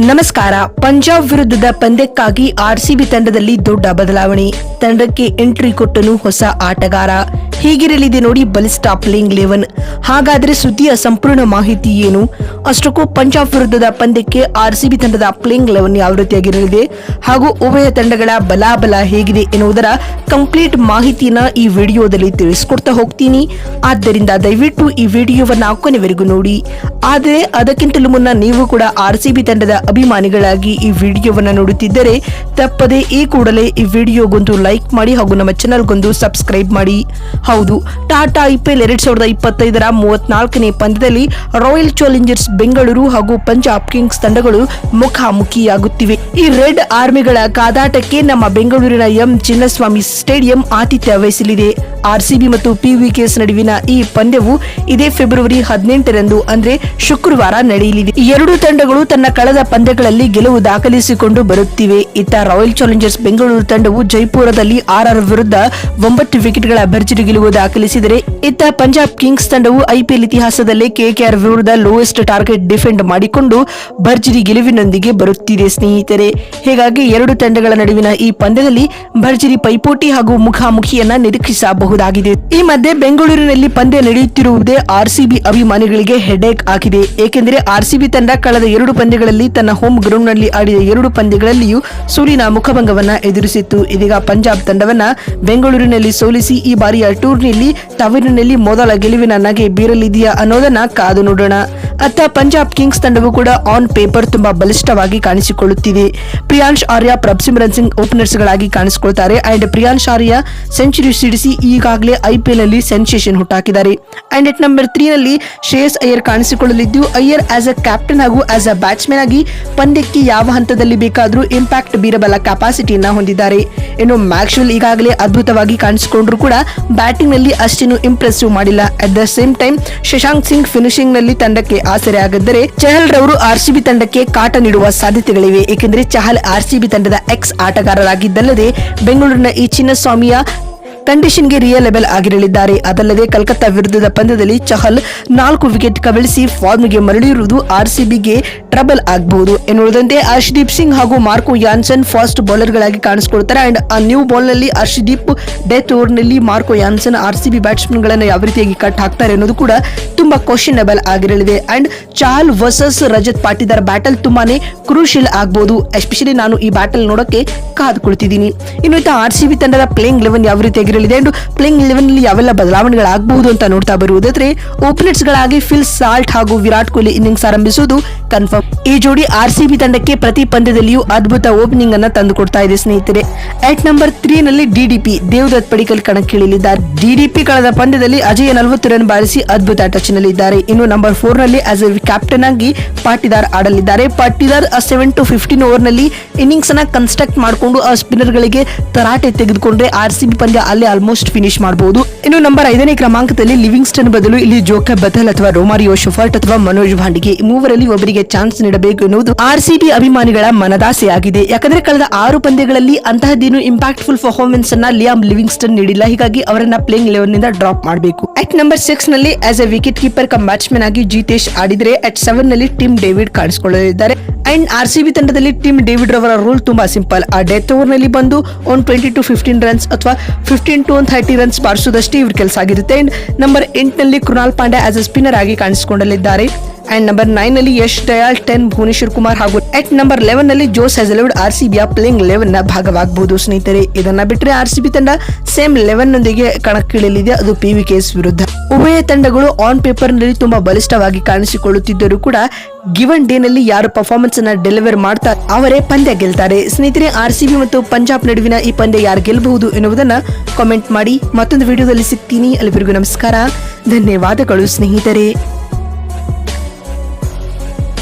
ನಮಸ್ಕಾರ. ಪಂಜಾಬ್ ವಿರುದ್ಧದ ಪಂದ್ಯಕ್ಕಾಗಿ ಆರ್ಸಿಬಿ ತಂಡದಲ್ಲಿ ದೊಡ್ಡ ಬದಲಾವಣೆ. ತಂಡಕ್ಕೆ ಎಂಟ್ರಿ ಕೊಟ್ಟನು ಹೊಸ ಆಟಗಾರ. ಹೀಗಿರಲಿದೆ ನೋಡಿ ಬಲಿಷ್ಠ ಪ್ಲೇಯಿಂಗ್ ಲೆವೆನ್. ಹಾಗಾದ್ರೆ ಸುದ್ದಿಯ ಸಂಪೂರ್ಣ ಮಾಹಿತಿ ಏನು? ಅಷ್ಟಕ್ಕೂ ಪಂಜಾಬ್ ವಿರುದ್ಧದ ಪಂದ್ಯಕ್ಕೆ ಆರ್ಸಿಬಿ ತಂಡದ ಪ್ಲೇಯಿಂಗ್ ಲೆವೆನ್ ಯಾವ ರೀತಿಯಾಗಿರಲಿದೆ? ಹಾಗೂ ಉಭಯ ತಂಡಗಳ ಬಲಾಬಲ ಹೇಗಿದೆ ಎನ್ನುವುದರ ಕಂಪ್ಲೀಟ್ ಮಾಹಿತಿನ ಈ ವಿಡಿಯೋದಲ್ಲಿ ತಿಳಿಸ್ಕೊಡ್ತಾ ಹೋಗ್ತೀನಿ. ಆದ್ದರಿಂದ ದಯವಿಟ್ಟು ಈ ವಿಡಿಯೋವನ್ನ ಕೊನೆವರೆಗೂ ನೋಡಿ. ಆದರೆ ಅದಕ್ಕಿಂತಲೂ ಮುನ್ನ ನೀವು ಕೂಡ ಆರ್ ಸಿ ಬಿ ತಂಡದ ಅಭಿಮಾನಿಗಳಾಗಿ ಈ ವಿಡಿಯೋವನ್ನು ನೋಡುತ್ತಿದ್ದರೆ ತಪ್ಪದೆ ಈ ಕೂಡಲೇ ಈ ವಿಡಿಯೋಗೊಂದು ಲೈಕ್ ಮಾಡಿ ಹಾಗೂ ನಮ್ಮ ಚಾನಲ್ಗೊಂದು ಸಬ್ಸ್ಕ್ರೈಬ್ ಮಾಡಿ. ಹೌದು. ಟಾಟಾ ಐಪಿಎಲ್ ಎರಡ್ ಸಾವಿರದ ಇಪ್ಪತ್ತೈದರ ಮೂವತ್ನಾಲ್ಕನೇ ಪಂದ್ಯದಲ್ಲಿ ರಾಯಲ್ ಚಾಲೆಂಜರ್ಸ್ ಬೆಂಗಳೂರು ಹಾಗೂ ಪಂಜಾಬ್ ಕಿಂಗ್ಸ್ ತಂಡಗಳು ಮುಖಾಮುಖಿಯಾಗುತ್ತಿವೆ. ಈ ರೆಡ್ ಆರ್ಮಿಗಳ ಕಾದಾಟಕ್ಕೆ ನಮ್ಮ ಬೆಂಗಳೂರಿನ ಎಂ. ಚಿನ್ನಸ್ವಾಮಿ ಸ್ಟೇಡಿಯಂ ಆತಿಥ್ಯ ವಹಿಸಲಿದೆ. ಆರ್ಸಿಬಿ ಮತ್ತು ಪಿವಿಕೆಎಸ್ ನಡುವಿನ ಈ ಪಂದ್ಯವು ಇದೇ ಫೆಬ್ರವರಿ ಹದಿನೆಂಟರಂದು, ಅಂದ್ರೆ ಶುಕ್ರವಾರ ನಡೆಯಲಿದೆ. ಎರಡು ತಂಡಗಳು ತನ್ನ ಕಳೆದ ಪಂದ್ಯಗಳಲ್ಲಿ ಗೆಲುವು ದಾಖಲಿಸಿಕೊಂಡು ಬರುತ್ತಿವೆ. ಇತ್ತ ರಾಯಲ್ ಚಾಲೆಂಜರ್ಸ್ ಬೆಂಗಳೂರು ತಂಡವು ಜೈಪುರದಲ್ಲಿ ಆರ್ಆರ್ ವಿರುದ್ಧ ಒಂಬತ್ತು ವಿಕೆಟ್ಗಳ ಭರ್ಜರಿ ದಾಖಲಿಸಿದರೆ ಇತ್ತ ಪಂಜಾಬ್ ಕಿಂಗ್ಸ್ ತಂಡವು ಐಪಿಎಲ್ ಇತಿಹಾಸದಲ್ಲಿ ಕೆಕೆಆರ್ ವಿರುದ್ಧ ಲೋಯೆಸ್ಟ್ ಟಾರ್ಗೆಟ್ ಡಿಫೆಂಡ್ ಮಾಡಿಕೊಂಡು ಭರ್ಜರಿ ಗೆಲುವಿನೊಂದಿಗೆ ಬರುತ್ತಿದೆ ಸ್ನೇಹಿತರೆ. ಹೀಗಾಗಿ ಎರಡು ತಂಡಗಳ ನಡುವಿನ ಈ ಪಂದ್ಯದಲ್ಲಿ ಭರ್ಜರಿ ಪೈಪೋಟಿ ಹಾಗೂ ಮುಖಾಮುಖಿಯನ್ನ ನಿರೀಕ್ಷಿಸಬಹುದಾಗಿದೆ. ಈ ಮಧ್ಯೆ ಬೆಂಗಳೂರಿನಲ್ಲಿ ಪಂದ್ಯ ನಡೆಯುತ್ತಿರುವುದೇ ಆರ್ಸಿಬಿ ಅಭಿಮಾನಿಗಳಿಗೆ ಹೆಡೇಕ್ ಆಗಿದೆ. ಏಕೆಂದರೆ ಆರ್ಸಿಬಿ ತಂಡ ಕಳೆದ ಎರಡು ಪಂದ್ಯಗಳಲ್ಲಿ ತನ್ನ ಹೋಮ್ ಗ್ರೌಂಡ್ನಲ್ಲಿ ಆಡಿದ ಎರಡು ಪಂದ್ಯಗಳಲ್ಲಿಯೂ ಸೋಲಿನ ಮುಖಭಂಗವನ್ನ ಎದುರಿಸಿತ್ತು. ಇದೀಗ ಪಂಜಾಬ್ ತಂಡವನ್ನ ಬೆಂಗಳೂರಿನಲ್ಲಿ ಸೋಲಿಸಿ ಈ ಬಾರಿಯ ಟೂರ್ನಿಯಲ್ಲಿ ತವರಿನಲ್ಲಿ ಮೊದಲ ಗೆಲುವಿನ ನಗೆ ಬೀರಲಿದೆಯಾ ಅನ್ನೋದನ್ನ ಕಾದು ನೋಡೋಣ. ಅತ್ತ ಪಂಜಾಬ್ ಕಿಂಗ್ಸ್ ತಂಡವು ಕೂಡ ಆನ್ ಪೇಪರ್ ತುಂಬಾ ಬಲಿಷ್ಠವಾಗಿ ಕಾಣಿಸಿಕೊಳ್ಳುತ್ತಿದೆ. ಪ್ರಿಯಾಂಶ್ ಆರ್ಯ, ಪ್ರಭ್ಸಿಮ್ರನ್ ಸಿಂಗ್ ಓಪನರ್ಸ್ ಗಳಾಗಿ ಕಾಣಿಸಿಕೊಳ್ತಾರೆ ಅಂಡ್ ಪ್ರಿಯಾಂಶ್ ಆರ್ಯ ಸೆಂಚುರಿ ಸಿಡಿಸಿ ಈಗಾಗಲೇ ಐಪಿಎಲ್ ಅಲ್ಲಿ ಸೆನ್ಸೇಷನ್ ಹುಟ್ಟಾಕಿದ್ದಾರೆ. ಅಂಡ್ ಎಟ್ ನಂಬರ್ ತ್ರೀ ನಲ್ಲಿ ಶ್ರೇಯಸ್ ಅಯ್ಯರ್ ಕಾಣಿಸಿಕೊಳ್ಳಲಿದ್ದು, ಅಯ್ಯರ್ ಆಸ್ ಅ ಕ್ಯಾಪ್ಟನ್ ಹಾಗೂ ಆಸ್ ಅ ಬ್ಯಾಟ್ಸ್ಮನ್ ಆಗಿ ಪಂದ್ಯಕ್ಕೆ ಯಾವ ಹಂತದಲ್ಲಿ ಬೇಕಾದರೂ ಇಂಪ್ಯಾಕ್ಟ್ ಬೀರಬಲ್ಲ ಕೆಪಾಸಿಟಿಯನ್ನ ಹೊಂದಿದ್ದಾರೆ. ಇನ್ನು ಮ್ಯಾಕ್ಸ್ವೆಲ್ ಈಗಾಗಲೇ ಅದ್ಭುತವಾಗಿ ಕಾಣಿಸಿಕೊಂಡ್ರು ಕೂಡ ಬ್ಯಾಟಿಂಗ್ ನಲ್ಲಿ ಅಷ್ಟೇನು ಇಂಪ್ರೆಸಿವ್ ಮಾಡಿಲ್ಲ. At the same time Shashank Singh ಫಿನಿಶಿಂಗ್ನಲ್ಲಿ ತಂಡಕ್ಕೆ ಆಸರೆ ಆಗಿದ್ದರೆ ಚಹಲ್ ರವರು ಆರ್ಸಿಬಿ ತಂಡಕ್ಕೆ ಕಾಟ ನೀಡುವ ಸಾಧ್ಯತೆಗಳಿವೆ. ಏಕೆಂದರೆ ಚಹಲ್ ಆರ್ಸಿಬಿ ತಂಡದ ಎಕ್ಸ್ ಆಟಗಾರರಾಗಿದ್ದಲ್ಲದೆ, ಬೆಂಗಳೂರಿನ ಈ ಚಿನ್ನಸ್ವಾಮಿಯ ಕಂಡೀಷನ್ಗೆ ರಿಯಲೆಬಲ್ ಆಗಿರಲಿದ್ದಾರೆ. ಅದಲ್ಲದೆ ಕಲ್ಕತ್ತಾ ವಿರುದ್ಧದ ಪಂದ್ಯದಲ್ಲಿ ಚಹಲ್ ನಾಲ್ಕು ವಿಕೆಟ್ ಕಬಳಿಸಿ ಫಾರ್ಮ್ಗೆ ಮರಳಿರುವುದು ಆರ್ಸಿಬಿಗೆ ಟ್ರಬಲ್ ಆಗಬಹುದು. ಎನ್ನುವುದಂತೆ ಹರ್ಷದೀಪ್ ಸಿಂಗ್ ಹಾಗೂ ಮಾರ್ಕೋ ಯಾನ್ಸನ್ ಫಾಸ್ಟ್ ಬೌಲರ್ಗಳಾಗಿ ಕಾಣಿಸಿಕೊಳ್ತಾರೆ. ಅಂಡ್ ಆ ನ್ಯೂ ಬಾಲ್ನಲ್ಲಿ ಹರ್ಷದೀಪ್ ಡೆತ್ ಓವರ್ನಲ್ಲಿ ಮಾರ್ಕೋ ಯಾನ್ಸನ್ ಆರ್ಸಿಬಿ ಬ್ಯಾಟ್ಸ್ಮನ್ ಗಳನ್ನ ಯಾವ ರೀತಿಯಾಗಿ ಕಟ್ ಹಾಕ್ತಾರೆ ಅನ್ನೋದು ಕೂಡ ತುಂಬಾ questionable ಆಗಿರಲಿದೆ. And Chahal versus Rajat Patidar battle ತುಂಬಾನೇ ಕ್ರೂಷಿಯಲ್ ಆಗಬಹುದು. ಎಸ್ಪೆಷಲಿ ನಾನು ಈ ಬ್ಯಾಟಲ್ ನೋಡೋಕೆ ಕಾದು ಕುಳಿತಿದ್ದೀನಿ. ಇನ್ನು ಆರ್ ಸಿ ತಂಡದ ಪ್ಲೇಯಿಂಗ್ ಲೆವೆನ್ ಯಾವ ರೀತಿಯಾಗಿರಲಿದೆ ಅಂಡ್ ಪ್ಲೇಯಿಂಗ್ ಲೆವೆನ್ ಯಾವೆಲ್ಲ ಬದಲಾವಣೆಗಳಾಗಬಹುದು ಅಂತ ನೋಡ್ತಾ ಬರುವುದಾದ್ರೆ ಓಪನರ್ಸ್ ಗಳಾಗಿ ಫಿಲ್ ಸಾಲ್ಟ್ ಹಾಗೂ ವಿರಾಟ್ ಕೊಹ್ಲಿ ಇನ್ನಿಂಗ್ಸ್ ಆರಂಭಿಸುವುದು ಕನ್ಫರ್ಮ್. ಈ ಜೋಡಿ ಆರ್ ಸಿ ಬಿ ತಂಡಕ್ಕೆ ಪ್ರತಿ ಪಂದ್ಯದಲ್ಲಿಯೂ ಅದ್ಭುತ ಓಪನಿಂಗ್ ಅನ್ನ ತಂದುಕೊಡ್ತಾ ಇದೆ ಸ್ನೇಹಿತರೆ. ಅಟ್ ನಂಬರ್ ತ್ರೀ ನಲ್ಲಿ ಡಿಡಿಪಿ ದೇವದತ್ ಪಡಿಕಲ್ ಕಣಕ್ಕಿಳಿಯಲಿದ್ದಾರೆ. ಡಿಡಿಪಿ ಕಳೆದ ಪಂದ್ಯದಲ್ಲಿ ಅಜಯ್ ನಲವತ್ತು ರನ್ ಬಾರಿಸಿ ಅದ್ಭುತ ಟಚ್ ನಲ್ಲಿದ್ದಾರೆ ಇನ್ನು ನಂಬರ್ ಫೋರ್ನಲ್ಲಿ ಆಸ್ ಎ ಕ್ಯಾಪ್ಟನ್ ಆಗಿ ಪಾಟಿದಾರ್ ಆಡಲಿದ್ದಾರೆ. ಪಾಟಿದಾರ್ ಸೆವೆನ್ ಟು ಫಿಫ್ಟೀನ್ ಓವರ್ನಲ್ಲಿ ಇನ್ನಿಂಗ್ಸ್ ಅನ್ನ ಕನ್ಸ್ಟ್ರಕ್ಟ್ ಮಾಡಿಕೊಂಡು ಆ ಸ್ಪಿನ್ನರ್ ಗಳಿಗೆ ತರಾಟೆ ತೆಗೆದುಕೊಂಡ್ರೆ ಆರ್ ಸಿ ಬಿ ಪಂದ್ಯ ಅಲ್ಲೇ ಆಲ್ಮೋಸ್ಟ್ ಫಿನಿಶ್ ಮಾಡಬಹುದು ಇನ್ನು ನಂಬರ್ ಐದನೇ ಕ್ರಮಾಂಕದಲ್ಲಿ ಲಿವಿಂಗ್ಸ್ಟನ್ ಬದಲು ಇಲ್ಲಿ ಜೋಕ ಬಥಲ್ ಅಥವಾ ರೋಮಾರಿಯೋ ಶುಫರ್ಟ್ ಅಥವಾ ಮನೋಜ್ ಭಾಂಡಿಗೆ ಮೂವರಲ್ಲಿ ಒಬ್ಬರಿಗೆ ಚಾನ್ಸ್ ನೀಡಬೇಕು ಎನ್ನುವುದು ಆರ್ ಅಭಿಮಾನಿಗಳ ಮನದಾಸೆಯಾಗಿದೆ. ಯಾಕಂದ್ರೆ ಕಳೆದ ಆರು ಪಂದ್ಯಗಳಲ್ಲಿ ಅಂತಹದ್ದೇನು ಇಂಪ್ಯಾಕ್ಟ್ಫುಲ್ ಪರ್ಫಾರ್ಮೆನ್ಸ್ ಅನ್ನ ಲಿಯಾಮ್ ಲಿವಿಂಗ್ಸ್ಟನ್ ನೀಡಿಲ್ಲ. ಹೀಗಾಗಿ ಅವರನ್ನ ಪ್ಲೇಯಿಂಗ್ ಲೆವೆನ್ನಿಂದ ಡ್ರಾಪ್ ಮಾಡಬೇಕು. At number ಸಿಕ್ಸ್ನಲ್ಲಿ as a wicket keeper cum batsman ಆಗಿ ಜಿತೇಶ್ ಆಡಿದ್ರೆ ಅಟ್ ಸೆವೆನ್ನಲ್ಲಿ ಟಿಮ್ ಡೇವಿಡ್ ಕಾಣಿಸಿಕೊಳ್ಳಲಿದ್ದಾರೆ. ಅಂಡ್ ಆರ್ ತಂಡದಲ್ಲಿ ಟಿಮ್ ಡೇವಿಡ್ ರವರ ರೂಲ್ ತುಂಬಾ ಸಿಂಪಲ್ ಆ ಡೆತ್ ಓವರ್ನಲ್ಲಿ ಬಂದು one twenty to fifteen runs ಅಥವಾ fifteen to one thirty runs ಬಾರಿಸುವುದಷ್ಟೇ ಇವ್ರ ಕೆಲಸ ಆಗಿರುತ್ತೆ. And number ಎಂಟ್ನಲ್ಲಿ Krunal Pandey as a spinner ಆಗಿ ಕಾಣಿಸಿಕೊಳ್ಳಲಿದ್ದಾರೆ ಅಂಡ್ ನಂಬರ್ ನೈನ್ನಲ್ಲಿ ಯಶ್ ದಯಾಲ್ ಟೆನ್ ಭುವನೇಶ್ವರ್ ಕುಮಾರ್ ಹಾಗೂ ಎಟ್ ನಂಬರ್ ಲೆವೆನ್ನಲ್ಲಿ ಜೋಸ್ ಹೆಸಲ್ವುಡ್ ಆರ್ ಸಿ ಬಿಯ ಪ್ಲೇಯಿಂಗ್ ಲೆವೆನ್ನ ಭಾಗವಾಗಬಹುದು ಸ್ನೇಹಿತರೆ, ಇದನ್ನ ಬಿಟ್ಟರೆ ಆರ್ ಸಿ ಬಿ ತಂಡ ಸೇಮ್ ಲೆವೆನ್ ನೊಂದಿಗೆ ಕಣಕ್ಕಿಳಿಯಲಿದೆ ಅದು ಪಿ ವಿ ಕೆಎಸ್ ವಿರುದ್ಧ. ಉಭಯ ತಂಡಗಳು ಆನ್ ಪೇಪರ್ನಲ್ಲಿ ತುಂಬಾ ಬಲಿಷ್ಠವಾಗಿ ಕಾಣಿಸಿಕೊಳ್ಳುತ್ತಿದ್ದರೂ ಕೂಡ ಗಿವನ್ ಡೇ ನಲ್ಲಿ ಯಾರು ಪರ್ಫಾರ್ಮೆನ್ಸ್ ಅನ್ನ ಡೆಲಿವರ್ ಮಾಡ್ತಾರೆ ಅವರೇ ಪಂದ್ಯ ಗೆಲ್ತಾರೆ. ಸ್ನೇಹಿತರೆ ಆರ್ ಸಿ ಬಿ ಮತ್ತು ಪಂಜಾಬ್ ನಡುವಿನ ಈ ಪಂದ್ಯ ಯಾರು ಗೆಲ್ಲಬಹುದು ಎನ್ನುವುದನ್ನ ಕಾಮೆಂಟ್ ಮಾಡಿ. ಮತ್ತೊಂದು ವಿಡಿಯೋದಲ್ಲಿ ಸಿಗ್ತೀನಿ. ಅಲ್ಲಿವರೆಗೂ ನಮಸ್ಕಾರ. ಧನ್ಯವಾದಗಳು ಸ್ನೇಹಿತರೆ.